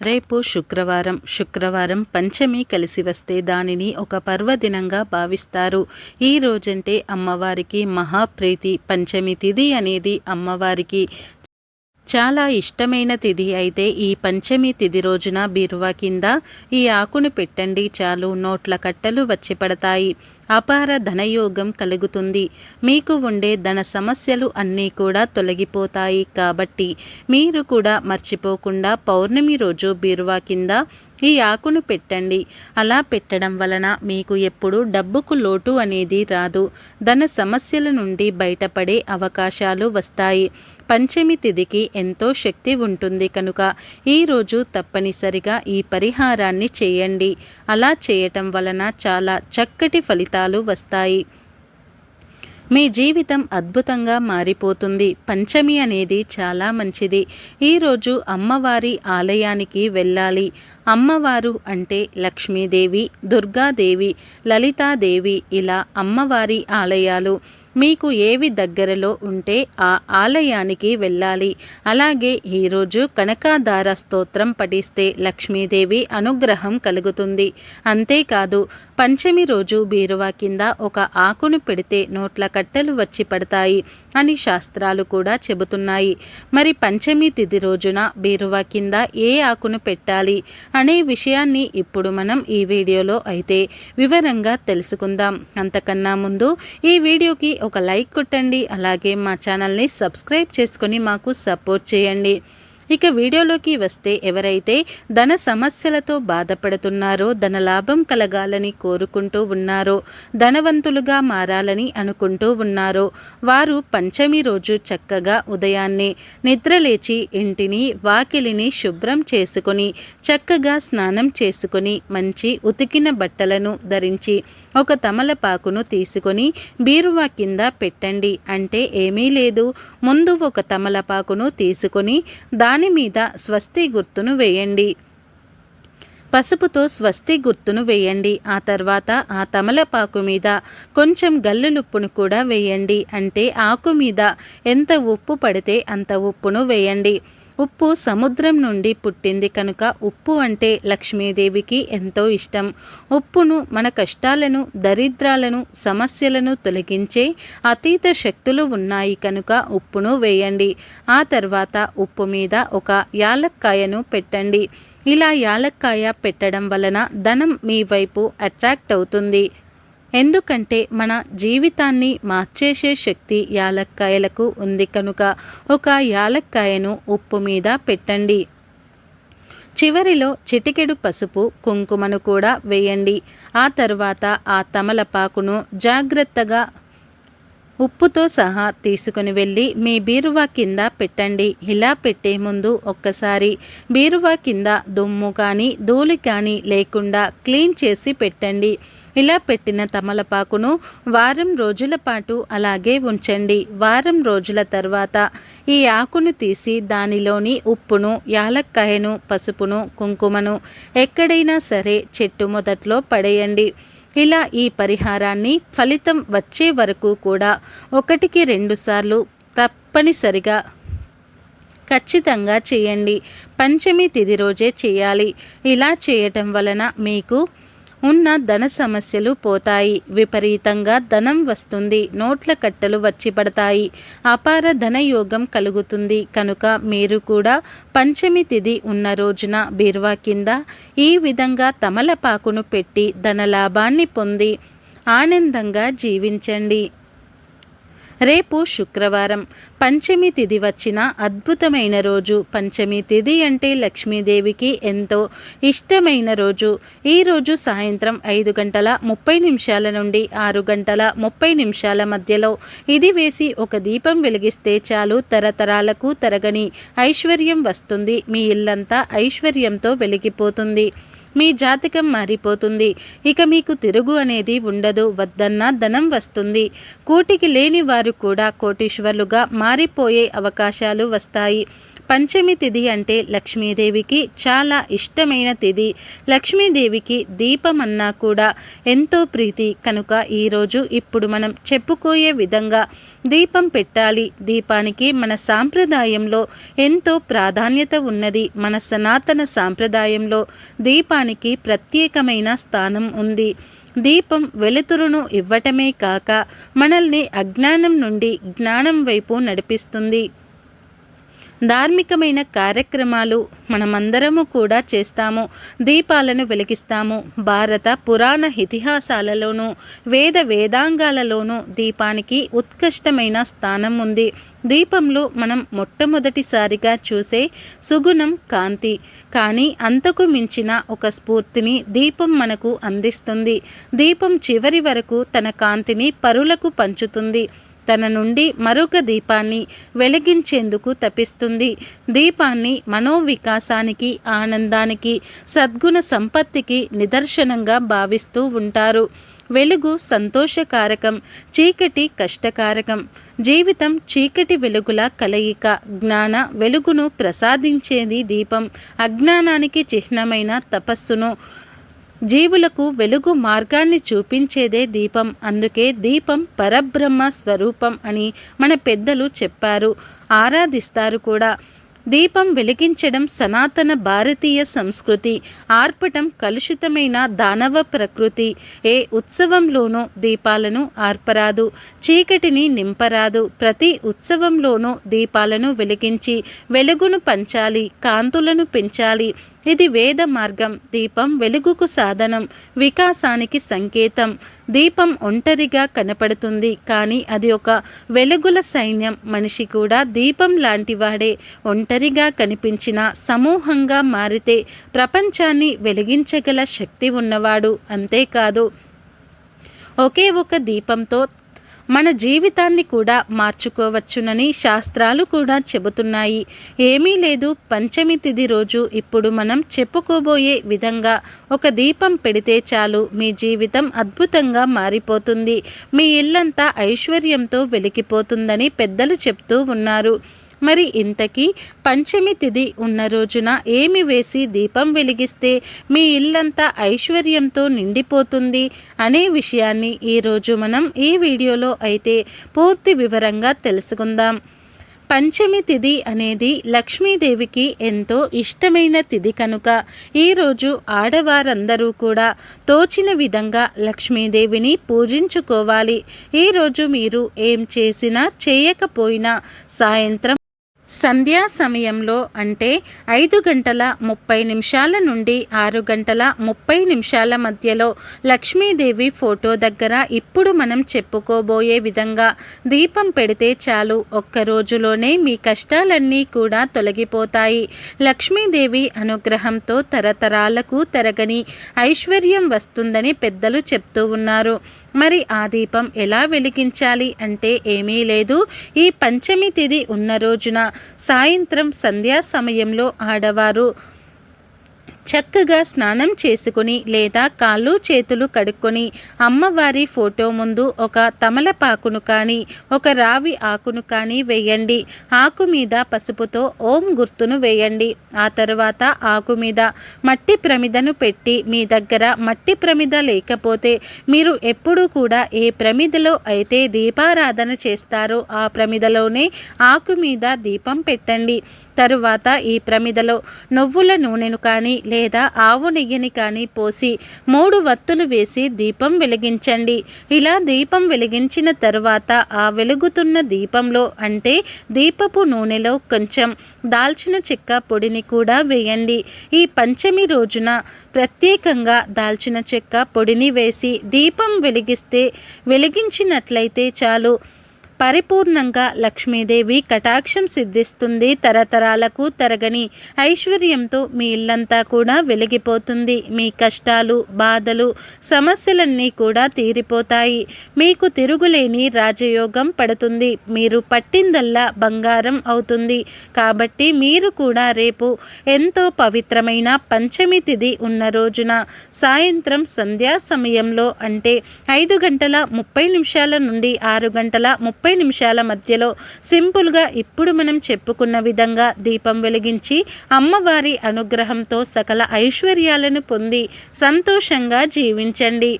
రేపు శుక్రవారం శుక్రవారం పంచమి కలిసి వస్తే దానిని ఒక పర్వదినంగా భావిస్తారు. ఈ రోజంటే అమ్మవారికి మహాప్రీతి పంచమి తిథి అనేది అమ్మవారికి చాలా ఇష్టమైన తిథి అయితే ఈ పంచమి తిథి రోజున బీరువా కింద ఈ ఆకును పెట్టండి చాలు నోట్ల కట్టలు వచ్చి పడతాయి. అపార ధనయోగం కలుగుతుంది. మీకు ఉండే ధన సమస్యలు అన్నీ కూడా తొలగిపోతాయి కాబట్టి మీరు కూడా మర్చిపోకుండా పౌర్ణమి రోజు బీరువా కింద ఈ ఆకును పెట్టండి. అలా పెట్టడం వలన మీకు ఎప్పుడు డబ్బుకు లోటు అనేది రాదు. ధన సమస్యల నుండి బయటపడే అవకాశాలు వస్తాయి. పంచమి తిథికి ఎంతో శక్తి ఉంటుంది కనుక ఈరోజు తప్పనిసరిగా ఈ పరిహారాన్ని చేయండి. అలా చేయటం వలన చాలా చక్కటి ఫలితాలు వస్తాయి. మీ జీవితం అద్భుతంగా మారిపోతుంది. పంచమి అనేది చాలా మంచిది. ఈరోజు అమ్మవారి ఆలయానికి వెళ్ళాలి. అమ్మవారు అంటే లక్ష్మీదేవి దుర్గాదేవి లలితాదేవి ఇలా అమ్మవారి ఆలయాలు. మీకు ఏవి దగ్గరలో ఉంటే ఆ ఆలయానికి వెళ్ళాలి. అలాగే ఈరోజు కనకాధార స్తోత్రం పఠిస్తే లక్ష్మీదేవి అనుగ్రహం కలుగుతుంది. అంతేకాదు పంచమి రోజు బీరువా కింద ఒక ఆకును పెడితే నోట్ల కట్టెలు వచ్చి పడతాయి అని శాస్త్రాలు కూడా చెబుతున్నాయి. మరి పంచమి తిథి రోజున బీరువా కింద ఏ ఆకును పెట్టాలి అనే విషయాన్ని ఇప్పుడు మనం ఈ వీడియోలో అయితే వివరంగా తెలుసుకుందాం. అంతకన్నా ముందు ఈ వీడియోకి ఒక లైక్ కొట్టండి అలాగే మా ఛానల్ని సబ్స్క్రైబ్ చేసుకొని మాకు సపోర్ట్ చేయండి. ఇక వీడియోలోకి వస్తే ఎవరైతే ధన సమస్యలతో బాధపడుతున్నారో ధన లాభం కలగాలని కోరుకుంటూ ఉన్నారో ధనవంతులుగా మారాలని అనుకుంటూ ఉన్నారో వారు పంచమి రోజు చక్కగా ఉదయాన్నే నిద్రలేచి ఇంటిని వాకిలిని శుభ్రం చేసుకొని చక్కగా స్నానం చేసుకొని మంచి ఉతికిన బట్టలను ధరించి ఒక తమలపాకును తీసుకొని బీరువా కింద పెట్టండి. అంటే ఏమీ లేదు. ముందు ఒక తమలపాకును తీసుకొని దాని మీద స్వస్తి గుర్తును వేయండి. పసుపుతో స్వస్తి గుర్తును వేయండి. ఆ తర్వాత ఆ తమలపాకు మీద కొంచెం గల్లులుప్పును కూడా వేయండి. అంటే ఆకు మీద ఎంత ఉప్పు పడితే అంత ఉప్పును వేయండి. ఉప్పు సముద్రం నుండి పుట్టింది కనుక ఉప్పు అంటే లక్ష్మీదేవికి ఎంతో ఇష్టం. ఉప్పును మన కష్టాలను దరిద్రాలను సమస్యలను తొలగించే అతీత శక్తులు ఉన్నాయి కనుక ఉప్పును వేయండి. ఆ తర్వాత ఉప్పు మీద ఒక యాలక్కాయను పెట్టండి. ఇలా యాలక్కాయ పెట్టడం వలన ధనం మీ వైపు అట్రాక్ట్ అవుతుంది. ఎందుకంటే మన జీవితాన్ని మార్చేసే శక్తి యాలక్కాయలకు ఉంది కనుక ఒక యాలక్కాయను ఉప్పు మీద పెట్టండి. చివరిలో చిటికెడు పసుపు కుంకుమను కూడా వేయండి. ఆ తర్వాత ఆ తమలపాకును జాగ్రత్తగా ఉప్పుతో సహా తీసుకుని వెళ్ళి మీ బీరువా కింద పెట్టండి. ఇలా పెట్టే ముందు ఒక్కసారి బీరువా కింద దుమ్ము కానీ ధూళి కానీ లేకుండా క్లీన్ చేసి పెట్టండి. ఇలా పెట్టిన తమలపాకును వారం రోజుల పాటు అలాగే ఉంచండి. వారం రోజుల తర్వాత ఈ ఆకును తీసి దానిలోని ఉప్పును యాలక్కాయను పసుపును కుంకుమను ఎక్కడైనా సరే చెట్టు మొదట్లో పడేయండి. ఇలా ఈ పరిహారాన్ని ఫలితం వచ్చే వరకు కూడా ఒకటికి రెండుసార్లు తప్పనిసరిగా ఖచ్చితంగా చేయండి. పంచమి తిది రోజే చేయాలి. ఇలా చేయటం వలన మీకు ఉన్న ధన సమస్యలు పోతాయి. విపరీతంగా ధనం వస్తుంది. నోట్ల కట్టలు వచ్చి పడతాయి అపార ధనయోగం కలుగుతుంది. కనుక మీరు కూడా పంచమి తిథి ఉన్న రోజున బీర్వా కింద ఈ విధంగా తమలపాకును పెట్టి ధనలాభాన్ని పొంది ఆనందంగా జీవించండి. రేపు శుక్రవారం. పంచమి తిథి వచ్చిన అద్భుతమైన రోజు. పంచమి తిథి అంటే లక్ష్మీదేవికి ఎంతో ఇష్టమైన రోజు. ఈరోజు సాయంత్రం ఐదు గంటల ముప్పై నిమిషాల నుండి ఆరు గంటల ముప్పై నిమిషాల మధ్యలో ఇది వేసి ఒక దీపం వెలిగిస్తే చాలు తరతరాలకు తరగని ఐశ్వర్యం వస్తుంది. మీ ఇల్లంతా ఐశ్వర్యంతో వెలిగిపోతుంది. మీ జాతకం మారిపోతుంది. ఇక మీకు తిరుగు అనేది ఉండదు. వద్దన్న ధనం వస్తుంది. కూటికి లేని వారు కూడా కోటీశ్వర్లుగా మారిపోయే అవకాశాలు వస్తాయి. పంచమి తిథి అంటే లక్ష్మీదేవికి చాలా ఇష్టమైన తిథి. లక్ష్మీదేవికి దీపం అన్నా కూడా ఎంతో ప్రీతి. కనుక ఈరోజు ఇప్పుడు మనం చెప్పుకోయే విధంగా దీపం పెట్టాలి. దీపానికి మన సాంప్రదాయంలో ఎంతో ప్రాధాన్యత ఉన్నది. మన సనాతన సాంప్రదాయంలో దీపానికి ప్రత్యేకమైన స్థానం ఉంది. దీపం వెలుతురును ఇవ్వటమే కాక మనల్ని అజ్ఞానం నుండి జ్ఞానం వైపు నడిపిస్తుంది. ధార్మికమైన కార్యక్రమాలు మనమందరము కూడా చేస్తాము. దీపాలను వెలిగిస్తాము. భారత పురాణ ఇతిహాసాలలోనూ వేద వేదాంగాలలోనూ దీపానికి ఉత్కృష్టమైన స్థానం ఉంది. దీపంలో మనం మొట్టమొదటిసారిగా చూసే సుగుణం కాంతి. కానీ అంతకు మించిన ఒక స్ఫూర్తిని దీపం మనకు అందిస్తుంది. దీపం చివరి వరకు తన కాంతిని పరులకు పంచుతుంది. తన నుండి మరొక దీపాన్ని వెలిగించేందుకు తపిస్తుంది. దీపాన్ని మనోవికాసానికి ఆనందానికి సద్గుణ సంపత్తికి నిదర్శనంగా భావిస్తూ ఉంటారు. వెలుగు సంతోషకారకం చీకటి కష్టకారకం. జీవితం చీకటి వెలుగుల కలయిక. జ్ఞాన వెలుగును ప్రసాదించేది దీపం. అజ్ఞానానికి చిహ్నమైన తపస్సును జీవులకు వెలుగు మార్గాన్ని చూపించేదే దీపం. అందుకే దీపం పరబ్రహ్మ స్వరూపం అని మన పెద్దలు చెప్పారు ఆరాధిస్తారు కూడా. దీపం వెలిగించడం సనాతన భారతీయ సంస్కృతి ఆర్పటం కలుషితమైన దానవ ప్రకృతి. ఏ ఉత్సవంలోనూ దీపాలను ఆర్పరాదు చీకటిని నింపరాదు. ప్రతి ఉత్సవంలోనూ దీపాలను వెలిగించి వెలుగును పంచాలి కాంతులను పెంచాలి. ఇది వేద మార్గం దీపం వెలుగుకు సాధనం వికాసానికి సంకేతం. దీపం ఒంటరిగా కనపడుతుంది కానీ అది ఒక వెలుగుల సైన్యం. మనిషి కూడా దీపం లాంటివాడే. ఒంటరిగా కనిపించిన సమూహంగా మారితే ప్రపంచాన్ని వెలిగించగల శక్తి ఉన్నవాడు. అంతేకాదు ఒకే ఒక దీపంతో మన జీవితాన్ని కూడా మార్చుకోవచ్చునని శాస్త్రాలు కూడా చెబుతున్నాయి. ఏమీ లేదు పంచమి తిథి రోజు ఇప్పుడు మనం చెప్పుకోబోయే విధంగా ఒక దీపం పెడితే చాలు మీ జీవితం అద్భుతంగా మారిపోతుంది. మీ ఇల్లంతా ఐశ్వర్యంతో వెలికిపోతుందని పెద్దలు చెప్తూ ఉన్నారు. మరి ఇంతకీ పంచమి తిథి ఉన్న రోజున ఏమి వేసి దీపం వెలిగిస్తే మీ ఇల్లంతా ఐశ్వర్యంతో నిండిపోతుంది అనే విషయాన్ని ఈరోజు మనం ఈ వీడియోలో అయితే పూర్తి వివరంగా తెలుసుకుందాం. పంచమి తిథి అనేది లక్ష్మీదేవికి ఎంతో ఇష్టమైన తిథి కనుక ఈరోజు ఆడవారందరూ కూడా తోచిన విధంగా లక్ష్మీదేవిని పూజించుకోవాలి. ఈరోజు మీరు ఏం చేసినా చేయకపోయినా సాయంత్రం సంధ్యా సమయంలో అంటే ఐదు గంటల ముప్పై నిమిషాల నుండి ఆరు గంటల ముప్పై నిమిషాల మధ్యలో లక్ష్మీదేవి ఫోటో దగ్గర ఇప్పుడు మనం చెప్పుకోబోయే విధంగా దీపం పెడితే చాలు. ఒక్క రోజులోనే మీ కష్టాలన్నీ కూడా తొలగిపోతాయి. లక్ష్మీదేవి అనుగ్రహంతో తరతరాలకు తరగని ఐశ్వర్యం వస్తుందని పెద్దలు చెప్తూ ఉన్నారు. మరి ఆ దీపం ఎలా వెలిగించాలి అంటే ఏమీ లేదు. ఈ పంచమి తిథి ఉన్న రోజున సాయంత్రం సంధ్యా సమయంలో ఆడవారు చక్కగా స్నానం చేసుకుని లేదా కాళ్ళు చేతులు కడుక్కొని అమ్మవారి ఫోటో ముందు ఒక తమలపాకును కానీ ఒక రావి ఆకును కానీ వేయండి. ఆకు మీద పసుపుతో ఓం గుర్తును వేయండి. ఆ తర్వాత ఆకు మీద మట్టి ప్రమిదను పెట్టి మీ దగ్గర మట్టి ప్రమిద లేకపోతే మీరు ఎప్పుడూ కూడా ఏ ప్రమిదలో అయితే దీపారాధన చేస్తారో ఆ ప్రమిదలోనే ఆకు మీద దీపం పెట్టండి. తరువాత ఈ ప్రమిదలో నువ్వుల నూనెను కానీ లేదా ఆవు నెయ్యిని కానీ పోసి మూడు వత్తులు వేసి దీపం వెలిగించండి. ఇలా దీపం వెలిగించిన తరువాత ఆ వెలుగుతున్న దీపంలో అంటే దీపపు నూనెలో కొంచెం దాల్చిన చెక్క పొడిని కూడా వేయండి. ఈ పంచమి రోజున ప్రత్యేకంగా దాల్చిన చెక్క పొడిని వేసి దీపం వెలిగిస్తే వెలిగించినట్లయితే చాలు. పరిపూర్ణంగా లక్ష్మీదేవి కటాక్షం సిద్ధిస్తుంది. తరతరాలకు తరగని ఐశ్వర్యంతో మీ ఇల్లంతా కూడా వెలిగిపోతుంది. మీ కష్టాలు బాధలు సమస్యలన్నీ కూడా తీరిపోతాయి. మీకు తిరుగులేని రాజయోగం పడుతుంది. మీరు పట్టిందల్లా బంగారం అవుతుంది. కాబట్టి మీరు కూడా రేపు ఎంతో పవిత్రమైన పంచమి తిథి ఉన్న రోజున సాయంత్రం సంధ్యా సమయంలో అంటే ఐదు గంటల ముప్పై నిమిషాల నుండి ఆరు గంటల ముప్పై ముప్పై నిమిషాల మధ్యలో సింపుల్గా ఇప్పుడు మనం చెప్పుకున్న విధంగా దీపం వెలిగించి అమ్మవారి అనుగ్రహంతో సకల ఐశ్వర్యాలను పొంది సంతోషంగా జీవించండి.